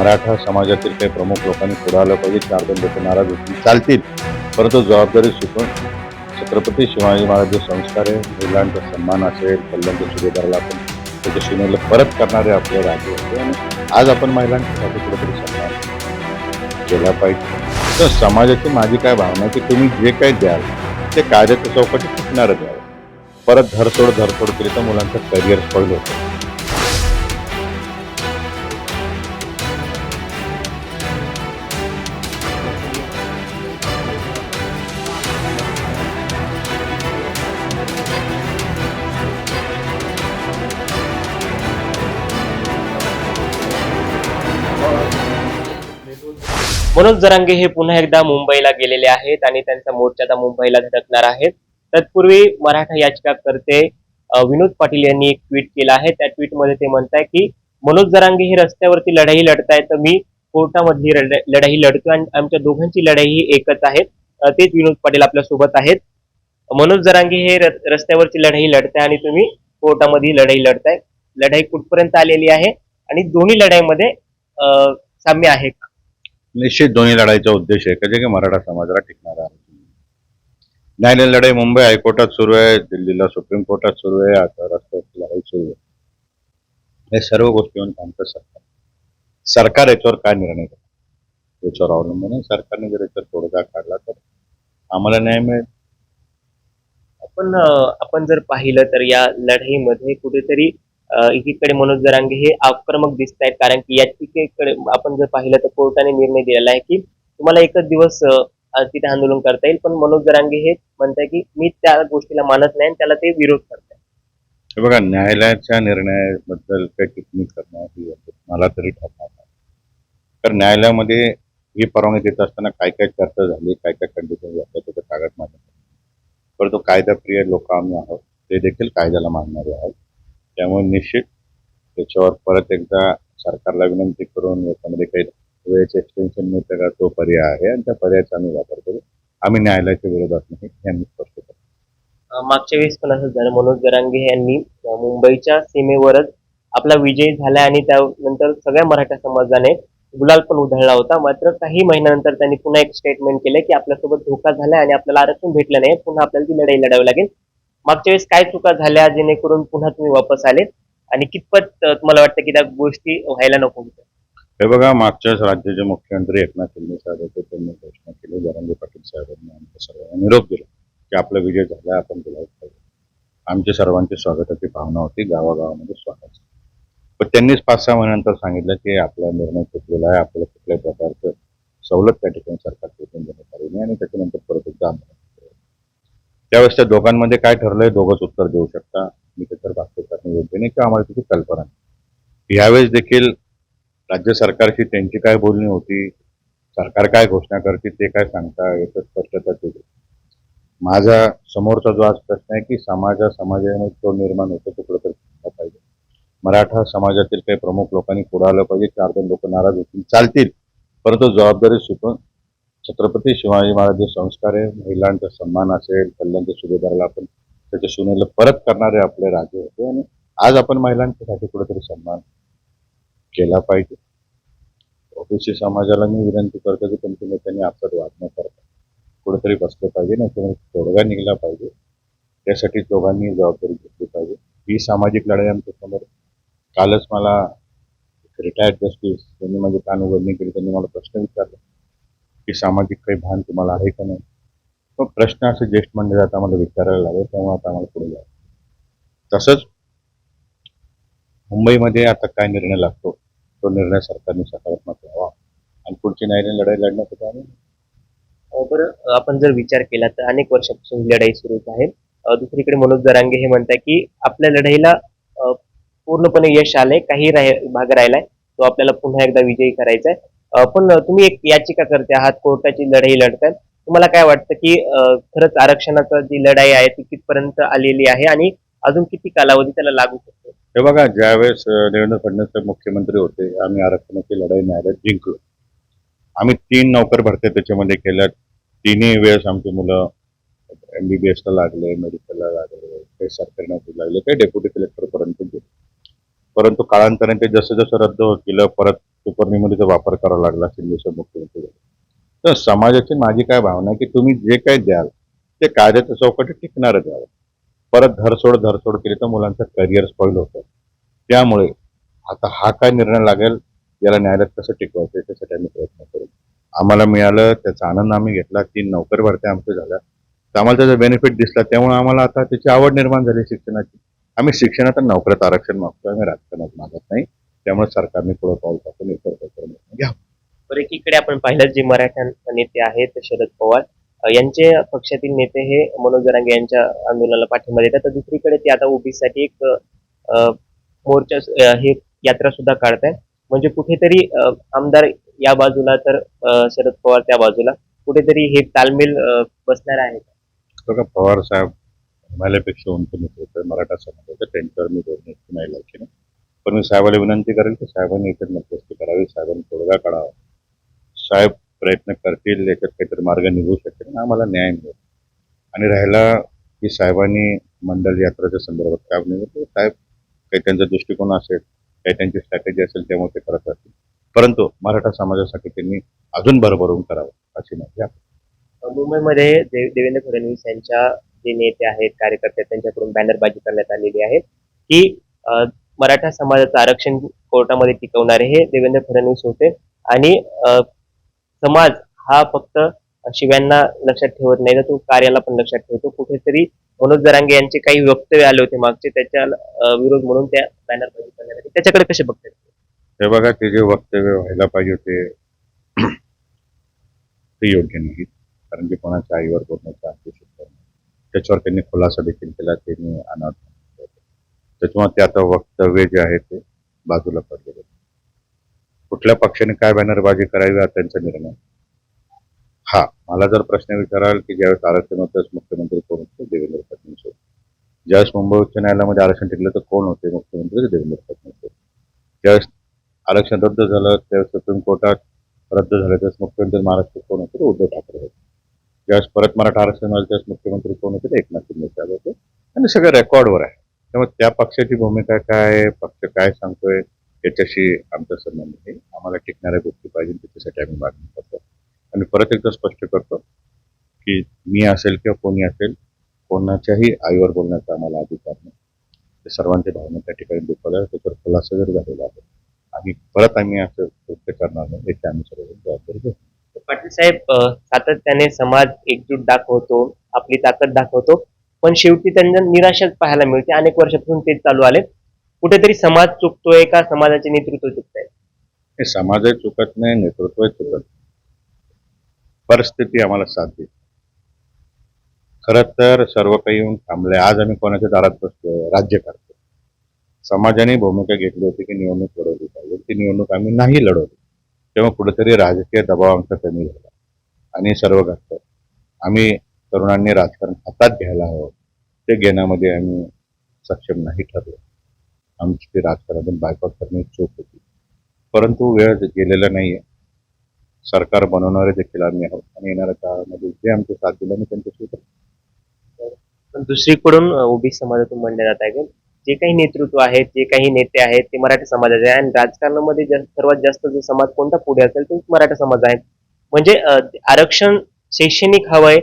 मराठा समाजातील काही प्रमुख लोकांनी पुढे आलं पाहिजे चार दोन लोक नाराज होतील चालतील. परंतु जबाबदारी सुटून छत्रपती शिवाजी महाराज जे संस्कार आहे महिलांचा सन्मान असेल कल्याणच्या सुभेदाराला आपण त्याच्या सीमेला परत करणारे आपले राज्य होते आणि आज आपण महिलांसाठी कुठेतरी सन्मान केला पाहिजे. तर समाजाची माझी काय भावना आहे की तुम्ही जे काही द्याल ते कायद्याच्या चौकटीत टिकणारं द्यावं. परत धरसोड धरसोड केली तर मुलांचं करिअर स्पॉईल होतं. मनोज जरांगे हे पुन्हा एकदा मुंबईला गेलेले आहेत आणि त्यांचा मोर्चा आता मुंबईला धडकणार आहेत तत्पूर्वी मराठा याचिकाकर्ते विनोद पाटील यांनी एक ट्विट केलं आहे. त्या ट्विटमध्ये ते म्हणताय की मनोज जरांगे हे रस्त्यावरती लढाई लढताय तर मी कोर्टामधली लढाई लढतो आणि आमच्या दोघांची लढाई ही एकच आहे. तेच विनोद पाटील आपल्यासोबत आहेत. मनोज जरांगे हे र- रस्त्यावरची लढाई लढताय आणि तुम्ही कोर्टामध्ये लढाई लढताय. लढाई कुठपर्यंत आलेली आहे? आणि दोन्ही लढाईमध्ये साम्य आहे का? निश्चित दोन्ही लढाईचा उद्देश आहे. की मराठा समाजाला टिकणारा न्यायालयीन लढाई मुंबई हायकोर्टात सुरू आहे. दिल्लीला सुप्रीम कोर्टात सुरू आहे. आता रस्त्यावरची लढाई सुरू आहे. हे सर्व गोष्टीवर थांबतं सरकार सरकार याच्यावर काय निर्णय घेतं याच्यावर अवलंबून आहे. सरकारने जर याच्यावर तोडगा काढला तर आम्हाला न्याय मिळेल. आपण आपण जर पाहिलं तर या लढाईमध्ये कुठेतरी एकीकडे मनोज जरांगे हे आक्रमक दिसत आहेत कारण की याचिकेकडे आपण जर पाहिलं तर कोर्टाने निर्णय दिलेला आहे की तुम्हाला एकच दिवस तिथे आंदोलन करता येईल पण मनोज जरांगे हे म्हणताय की मी त्या गोष्टीला मानत नाही आणि त्याला ते विरोध करताय हे बघा न्यायालयाच्या निर्णयाबद्दल काही टिप्पणी करणं ही मला तरी ठरणार नाही तर न्यायालयामध्ये ही परवानगी देत असताना काय काय चर्चा झाली काय काय कंडिशन झाल्या त्याचं कागद मान्य परंतु कायदाप्रिय लोक आम्ही आहोत ते देखील कायद्याला मानणारे आहोत. त्यामुळे निश्चित त्याच्यावर परत एकदा सरकारला विनंती करून याच्यामध्ये काही वेळेचे एक्सटेन्शन मिळतं का तो पर्याय आहे आणि त्या पर्यायाचा आम्ही वापर करू. आम्ही न्यायालयाच्या विरोधात नाही हे आम्ही स्पष्ट करतो. मागच्या वेळेस पण असं झालं. मनोज गरांगे यांनी मुंबईच्या सीमेवरच आपला विजय झाला आणि त्यानंतर सगळ्या मराठा समाजाने गुलाल पण उधळला होता. मात्र काही महिन्यानंतर त्यांनी पुन्हा एक स्टेटमेंट केलं की आपल्यासोबत धोका झाला आणि आपल्याला आरक्षण भेटलं नाही. पुन्हा आपल्याला ती लढाई लढावी लागेल. मागच्या वेळेस काय चुका झाल्या जेणेकरून पुन्हा तुम्ही वापस आले आणि कितपत तुम्हाला वाटतं की त्या गोष्टी व्हायला नको होत्या? हे बघा मागच्याच राज्याचे मुख्यमंत्री एकनाथ शिंदे साहेब होते त्यांनी घोषणा केली जरांगे पाटील साहेबांनी आमच्या सर्वांना निरोप दिला की आपला विजय झाला आपण दिला पाहिजे. आमच्या सर्वांची स्वागताची भावना होती गावागावामध्ये स्वागत. पण त्यांनीच पाच सहा महिन्यानंतर सांगितलं की आपला निर्णय चुकलेला आहे आपल्याला कुठल्याही प्रकारचं सवलत त्या ठिकाणी सरकार देण्यात आली नाही आणि त्याच्यानंतर परत एकदा आंदोलन. त्यावेळेस त्या दोघांमध्ये काय ठरलंय दोघंच उत्तर देऊ शकता. मी त्याच्यावर भाष्य करणं योग्य नाही किंवा आम्हाला त्याची कल्पना नाही. यावेळेस देखील राज्य सरकारची त्यांची काय बोलणी होती? सरकार काय घोषणा करते ते काय सांगता याचं स्पष्टता केली माझा समोरचा जो आज प्रश्न आहे की समाजा समाजामध्ये तो निर्माण होतो तो कुठेतरी थांबला पाहिजे. मराठा समाजातील काही प्रमुख लोकांनी पुढे आलं पाहिजे. चार दोन लोक नाराज होतील चालतील परंतु जबाबदारी सुटून छत्रपती शिवाजी महाराज जे संस्कार आहे महिलांचा सन्मान असेल कल्याणच्या सुभेदाराला आपण त्याच्या सुनेला परत करणारे आपले राजे होते आणि आज आपण महिलांच्यासाठी कुठेतरी सन्मान केला पाहिजे. ओबीसी समाजाला मी विनंती करतो की तुमच्या नेत्यांनी आपल्यात वाद न करता कुठेतरी बसलं पाहिजे नाही तर तोडगा निघला पाहिजे. त्यासाठी दोघांनी जबाबदारी घेतली पाहिजे. ही सामाजिक लढाई आमच्यासमोर कालच मला रिटायर्ड जस्टिस त्यांनी माझी कान उघडणी केली त्यांनी मला प्रश्न विचारला. की सामाजिक काही भान तुम्हाला आहे का नाही? मग प्रश्न असे ज्येष्ठ मंडळात आम्हाला विचारायला लागले तेव्हा आता आम्हाला पुढे जायचं तसंच मुंबईमध्ये आता काय निर्णय लागतो तो निर्णय सरकारने सकारात्मक घ्यावा. आणि पुढची न्यायालयीन लढाई लढण्यासाठी आम्ही बरं आपण जर विचार केला तर अनेक वर्षापासून लढाई सुरूच आहे. दुसरीकडे मनोज जरांगे हे म्हणताय की आपल्या लढाईला पूर्णपणे यश आलंय काही राह- भाग राहिलाय. तो आपल्याला पुन्हा एकदा विजयी करायचा आहे पण तुम्ही एक याचिका करते आहात कोर्टाची लढाई लढताय तुम्हाला काय वाटतं की खरंच आरक्षणाचा जी लढाई आहे ती कितपर्यंत आलेली आहे आणि अजून किती कालावधी त्याला लागू शकतो? हे बघा ज्यावेळेस देवेंद्र फडणवीस मुख्यमंत्री होते आम्ही आरक्षणाची लढाई न्यायालयात जिंकलो. आम्ही तीन नोकर भरत्या त्याच्यामध्ये केल्या तिन्ही वेळेस आमची मुलं एमबीबीएसला लागले मेडिकलला लागले काही सरकारी नोकरी लागले काही डेप्युटी कलेक्टर पर्यंत गेले. परंतु काळांतराने ते जसं जसं रद्द होत गेलं परत सुपर्णिमरीचा वापर करावा लागला शिंदेच्या मुख्यमंत्री. तर समाजाची माझी काय भावना की तुम्ही जे काय द्याल ते कायद्याचं चौकटी टिकणारं द्यावं परत धरसोड धरसोड केली तर मुलांचं करिअर स्पॉईल होतं. त्यामुळे आता हा काय निर्णय लागेल याला न्यायालयात कसं टिकवायचं त्यासाठी आम्ही प्रयत्न करू. आम्हाला मिळालं त्याचा आनंद आम्ही घेतला तीन नोकरी भरत्या आमच्या झाल्या. तर आम्हाला त्याचा बेनिफिट दिसला त्यामुळे आम्हाला आता त्याची आवड निर्माण झाली शिक्षणाची. आम्ही शिक्षणात आणि नोकऱ्यात आरक्षण मागतो आम्ही राजकारणात मागत नाही. त्यामुळे सरकारने पुढे पाऊल टाकून इतर घ्यावा बरं एकीकडे आपण पाहिलं जे मराठा नेते आहेत शरद पवार यांचे पक्षातील नेते हे मनोज जरांगे यांच्या आंदोलनाला पाठिंबा देतात. तर दुसरीकडे ते आता ओबीसीसाठी एक मोर्चा हे यात्रा सुद्धा काढताय म्हणजे कुठेतरी आमदार या बाजूला तर शरद पवार त्या बाजूला. कुठेतरी हे तालमेल बसणार आहे. का? बघा पवार साहेब हिमालयापेक्षा उंच नेतृत्व मराठा समाजाचं त्यांच्यावर मी बोलण्याची नाही लायकी नाही पण मी साहेबाला विनंती करेल की साहेबांनी याच्यात मध्यस्थी करावी साहेबांनी तोडगा काढावा. साहेब प्रयत्न करतील याच्यात काहीतरी मार्ग निघू शकेल आणि आम्हाला न्याय मिळेल. आणि राहिला की साहेबांनी मंडल यात्रेच्या संदर्भात काय निघतो साहेब काही त्यांचा दृष्टिकोन असेल काही त्यांची स्ट्रॅटेजी असेल त्यामुळे ते करत असतील. परंतु मराठा समाजासाठी त्यांनी अजून भरभरून करावं अशी माझी अपेक्षा. मुंबईमध्ये देवेंद्र फडणवीस यांच्या जे नेते आहेत कार्यकर्ते त्यांच्याकडून बॅनरबाजी करण्यात आलेली आहे की मराठा समाजाचं आरक्षण कोर्टामध्ये टिकवणारे हे देवेंद्र फडणवीस होते. आणि समाज हा फक्त शिव्यांना लक्षात ठेवत नाही तर तो कार्याला पण लक्षात ठेवतो. कुठेतरी मनोज जरांगे यांचे काही वक्तव्य आले होते मागचे त्याच्या विरोध म्हणून त्या बॅनरबाजी करण्यात त्याच्याकडे कसे बघतात हे बघा ते जे वक्तव्य व्हायला पाहिजे होते ते योग्य नाही कारण की कोणाच्या आईवर बोलण्याचा अतिशय त्याच्यावर त्यांनी खुलासा देखील केला त्यांनी अनाथ त्याच्यामुळे ते आता वक्तव्य जे आहे ते बाजूला पडलेले कुठल्या पक्षाने काय बॅनरबाजी करावी हा त्यांचा निर्णय. हा मला जर प्रश्न विचाराल की ज्यावेळेस आरक्षण होतं मुख्यमंत्री कोण होते? देवेंद्र फडणवीस होते. ज्यावेळेस मुंबई उच्च न्यायालयामध्ये आरक्षण टिकलं तर कोण होते? मुख्यमंत्री देवेंद्र फडणवीस होते. ज्यावेळेस आरक्षण रद्द झालं त्यावेळेस सुप्रीम कोर्टात रद्द झालं त्यावेळेस मुख्यमंत्री महाराष्ट्र कोण होते? उद्धव ठाकरे होते. ज्यावेळेस परत मराठा आरक्षण मिळालं त्यावेळेस मुख्यमंत्री कोण होते? तर एकनाथ शिंदे साहेब होते. आणि सगळं रेकॉर्डवर आहे. त्यामुळे त्या पक्षाची भूमिका काय आहे? पक्ष काय सांगतोय? याच्याशी आमचा संबंध नाही. आम्हाला टिकणाऱ्या गोष्टी पाहिजे त्याच्यासाठी आम्ही मागणी करतो. आणि परत एकदा स्पष्ट करतो की मी असेल किंवा कोणी असेल कोणाच्याही आईवर बोलण्याचा आम्हाला अधिकार नाही. ते सर्वांची भावना त्या ठिकाणी दुखवल्या. त्याच्यावर खुलासा जर झालेला आहे आणि परत आम्ही असं कृत्य करणार नाही याची आम्ही सर्व जबाबदारी घेऊ साहेब सातत्याने समाज एकजूट दाखवतो आपली ताकद दाखवतो. पण शेवटी त्यांना निराशाच पाहायला मिळते. अनेक वर्षापासून तेच चालू आले कुठेतरी समाज चुकतोय का? समाजाचे नेतृत्व चुकतंय? हे समाजही चुकत नाही नेतृत्व चुकत नाही. परिस्थिती आम्हाला साथ देते. खर तर सर्व काही येऊन थांबले आज आम्ही कोणाच्या दारात बसतोय राज्य करतो समाजाने भूमिका घेतली होती की निवडणूक लढवली पाहिजे. ती निवडणूक आम्ही नाही लढवली. तेव्हा कुठेतरी राजकीय दबाव आमचा कमी झाला. आणि सर्व घडतं आम्ही तरुणांनी राजकारण हातात घ्यायला हवं. ते घेण्यामध्ये आम्ही सक्षम नाही ठरलो. आमची ते राजकारणातून बायकॉट करणे चूक होती. परंतु वेळ गेलेला नाहीये. सरकार बनवणारे देखील आम्ही आहोत. आणि येणाऱ्या काळामध्ये जे आमचे साथ दिलं मी त्यांच्याशी पण दुसरीकडून ओबीसी समाजातून म्हणलं जात आहे. की जे काही नेतृत्व आहेत जे काही नेते आहेत ते मराठा समाजाचे आहे आणि राजकारणामध्ये सर्वात जास्त जो समाज कोणता पुढे असेल तो मराठा समाज आहे. म्हणजे आरक्षण शैक्षणिक हवंय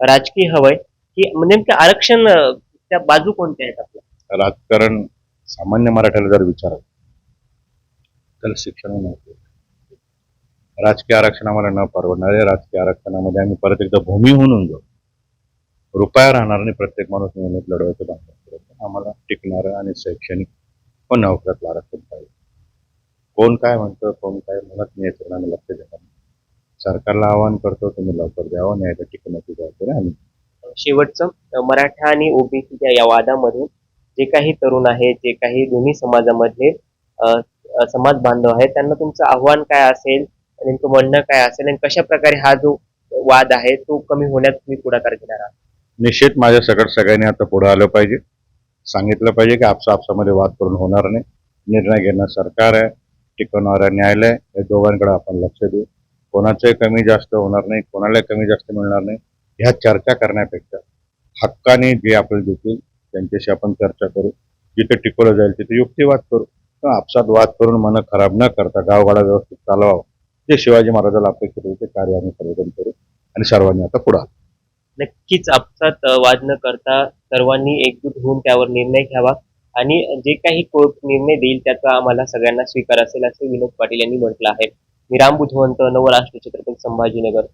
राजकीय हवंय की म्हणजे नेमकं आरक्षण त्या बाजू कोणत्या आहेत आपल्या? राजकारण सामान्य मराठ्याला जर विचारलं तर शिक्षण नव्हते राजकीय आरक्षण आम्हाला न परवडणार आहे. राजकीय आरक्षणामध्ये आम्ही परत एकदा भूमी होऊन जाऊ. रुपया राहणार नाही प्रत्येक माणूस निवडणूक लढवायचं बांधकाम करत आम्हाला टिकणारं आणि शैक्षणिक व नोकऱ्यातलं आरक्षण पाहिजे कोण काय म्हणतं कोण काय म्हणत नाही याच्याकडे आम्ही लक्ष देणार सरकारला आवाहन करतो तुम्ही लवकर द्यावं न्यायचा टिकण्याची जबाबदारी आम्ही शेवटचं मराठा आणि ओबीसीच्या या वादामध्ये जे काही तरुण आहेत जे काही दोन्ही समाजामधले समाज बांधव आहेत त्यांना तुमचं आव्हान काय असेल नेमकं म्हणणं काय असेल आणि कशा प्रकारे हा जो वाद आहे तो कमी होण्यात तुम्ही पुढाकार घेणार आहात? निश्चित माझ्या सकट सगळ्यांनी आता पुढे आलं पाहिजे. सांगितलं पाहिजे की आपसा आपसामध्ये वाद करून होणार नाही. निर्णय घेणं सरकार आहे टिकवणारं न्यायालय या दोघांकडे आपण लक्ष देऊ. कोणाचंही कमी जास्त होणार नाही कोणालाही कमी जास्त मिळणार नाही. ह्या चर्चा करण्यापेक्षा हक्काने जे आपल्याला देतील त्यांच्याशी आपण चर्चा करू. जिथे टिकवलं जाईल तिथे युक्तिवाद करू. किंवा आपसात वाद करून मन खराब न करता गावगाडा व्यवस्थित चालवावं. जे शिवाजी महाराजाला अपेक्षित होते ते कार्य आम्ही सर्वजण करू. आणि सर्वांनी आता पुढे नक्कीच आपसात वाद न करता सर्वांनी एकजूट होऊन त्यावर निर्णय घ्यावा आणि जे काही कोर्ट निर्णय देईल त्याचा आम्हाला सगळ्यांना स्वीकार असेल असे विनोद पाटील यांनी म्हटलं आहे. मी राम बुधवंत नवराष्ट्र छत्रपती संभाजीनगर.